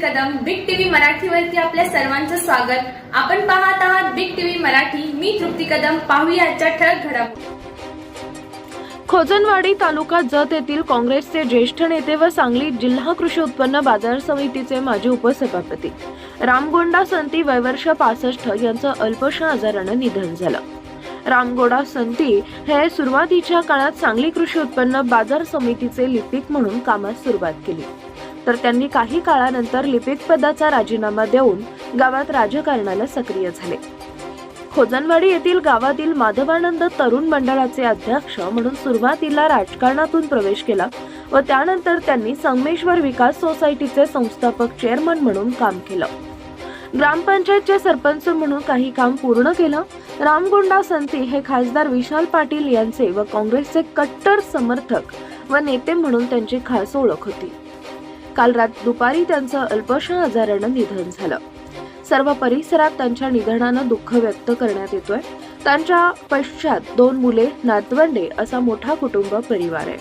मराठीवरती आपल्या सर्वांचं स्वागत. आपण पाहत आहात बिग टीव्ही मराठी. मी तृप्ती कदम. पाहूया आजच्या ठळक घडामोडी. खोजनवाडी तालुका जत येथील काँग्रेसचे ज्येष्ठ नेते व सांगली जिल्हा कृषी उत्पन्न बाजार समितीचे माजी उपसभापती. रामगोंडा संती वयवर्ष पासष्ट यांचं अल्पशा आजारानं निधन झालं. रामगोडा संती हे सुरुवातीच्या काळात सांगली कृषी उत्पन्न बाजार समितीचे लिपिक म्हणून कामास सुरुवात केली. तर त्यांनी काही काळानंतर लिपिक पदाचा राजीनामा देऊन गावात राजकारणाला सक्रिय झाले. खोजनवाडी येथील गावातील माधवानंद तरुण मंडळाचे अध्यक्ष म्हणून सुरुवातीला राजकारणातून प्रवेश केला व त्यानंतर त्यांनी संगमेश्वर विकास सोसायटीचे संस्थापक चेअरमन म्हणून काम केलं. ग्रामपंचायतचे सरपंच म्हणून काही काम पूर्ण केलं. रामगोंडा संती हे खासदार विशाल पाटील यांचे व काँग्रेसचे कट्टर समर्थक व नेते म्हणून त्यांची खास ओळख होती. काल रात दुपारी त्यांचं अल्पशा आजारानं निधन झालं. सर्व परिसरात त्यांच्या निधनानं दुःख व्यक्त करण्यात येतोय. त्यांच्या पश्चात दोन मुले नातवंडे असा मोठा कुटुंब परिवार आहे.